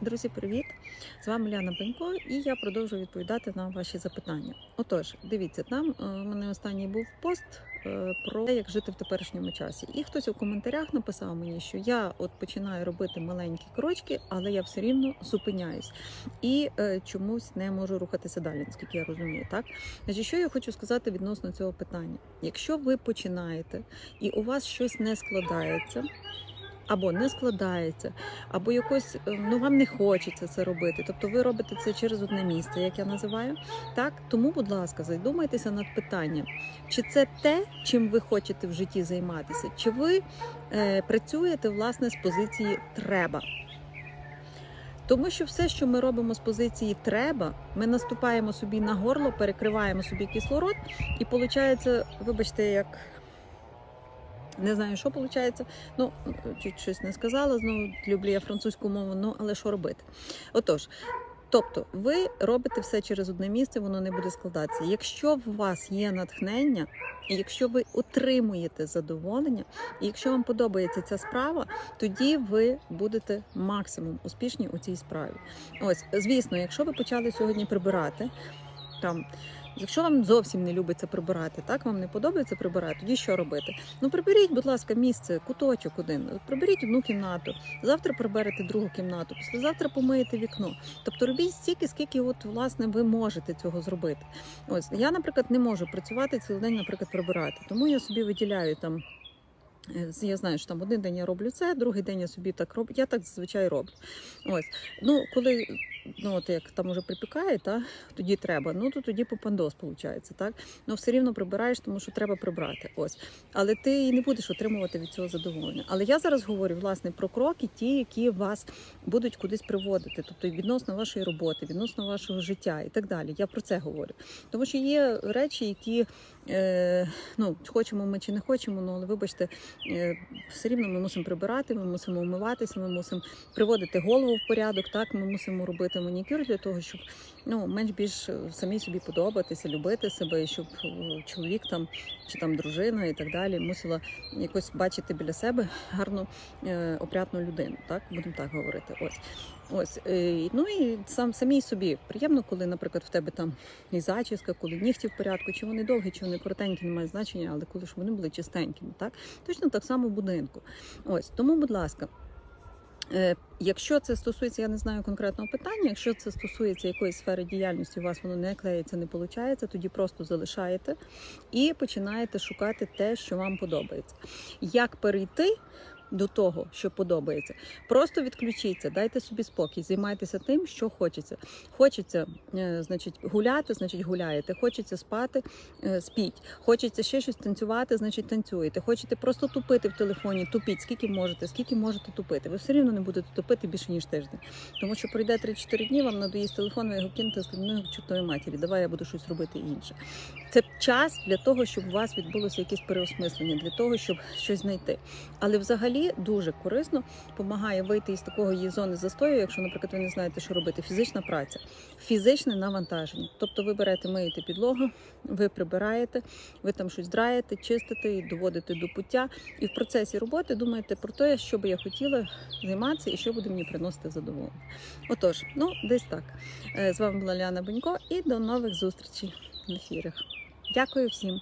Друзі, привіт! З вами Ляна Пенько, і я продовжую відповідати на ваші запитання. Отож, дивіться, там е, у мене останній був пост е, про те, як жити в теперішньому часі. І хтось у коментарях написав мені, що я от починаю робити маленькі крочки, але я все рівно зупиняюсь і е, чомусь не можу рухатися далі, наскільки я розумію. Так, значить, що я хочу сказати відносно цього питання? Якщо ви починаєте і у вас щось не складається. Або не складається, або якось е, ну вам не хочеться це робити. Тобто ви робите це через одне місце, як я називаю. Так тому, будь ласка, задумайтеся над питанням, чи це те, чим ви хочете в житті займатися, чи ви е, працюєте власне з позиції треба. Тому що все, що ми робимо з позиції треба, ми наступаємо собі на горло, перекриваємо собі кислород, і виходить, вибачте, як не знаю, що виходить. Ну, чуть щось не сказала. Знову люблю я французьку мову, ну але що робити? Отож. Тобто, ви робите все через одне місце, воно не буде складатися. Якщо в вас є натхнення, якщо ви отримуєте задоволення, і якщо вам подобається ця справа, тоді ви будете максимум успішні у цій справі. Ось, звісно, якщо ви почали сьогодні прибирати там. Якщо вам зовсім не любиться прибирати, так вам не подобається прибирати, тоді що робити? Ну приберіть, будь ласка, місце, куточок один. Приберіть одну кімнату. Завтра приберете другу кімнату, післязавтра помиєте вікно. Тобто робіть стільки, скільки от власне ви можете цього зробити. Ось я, наприклад, не можу працювати цілий день, наприклад, прибирати. Тому я собі виділяю там. е, Я знаю, що там один день я роблю це, другий день я собі так роблю. Я так зазвичай роблю. Ось. Ну, коли ну от як там уже припікає, та тоді треба. Ну то тоді попандос виходить, так? Ну все рівно прибираєш, тому що треба прибрати. Ось. Але ти і не будеш отримувати від цього задоволення. Але я зараз говорю власне про кроки, ті, які вас будуть кудись приводити, тобто відносно вашої роботи, відносно вашого життя і так далі. Я про це говорю. Тому що є речі, які е, ну хочемо ми чи не хочемо, ну але вибачте, е, все рівно ми мусимо прибирати, ми мусимо вмиватися, ми мусимо приводити голову в порядок. Так, ми мусимо робити манікюр для того, щоб ну менш більш самі собі подобатися, любити себе, щоб е, чоловік там чи там дружина і так далі мусила якось бачити біля себе гарну е, опрятну людину. Так будемо так говорити. Ось. Ось е, ну і сам самій собі приємно, коли, наприклад, в тебе там і зачіска, коли нігті в порядку, чи вони довгі, чи вони коротенькі, немає значення, але коли ж вони були чистенькими, так точно так само в будинку. Ось тому, будь ласка. Е, Якщо це стосується, я не знаю конкретного питання, якщо це стосується якоїсь сфери діяльності, у вас воно не клеїться, не виходить, тоді просто залишаєте і починаєте шукати те, що вам подобається. Як перейти до того, що подобається? Просто відключіться, дайте собі спокій, займайтеся тим, що хочеться. Хочеться, е, значить, гуляти, значить, гуляєте. Хочеться спати, е, спіть. Хочеться ще щось танцювати, значить танцюєте. Хочете просто тупити в телефоні, тупіть, скільки можете, скільки можете тупити. Ви все рівно не будете тупити більше ніж тиждень. Тому що пройде 3-4 дні, вам надоїсть телефон, ви його кинете, скажете, ну чортові матері, давай я буду щось робити інше. Це час для того, щоб у вас відбулося якесь переосмислення, для того, щоб щось знайти. Але взагалі дуже корисно допомагає вийти із такого її зони застою, якщо, наприклад, ви не знаєте, що робити. Фізична праця, фізичне навантаження. Тобто ви берете, миєте підлогу, ви прибираєте, ви там щось драєте, чистите і доводите до пуття. І в процесі роботи думаєте про те, що би я хотіла займатися і що буде мені приносити задоволення. Отож, ну десь так. Е, З вами була Ляна Бенько і до нових зустрічей в ефірах. Дякую всім.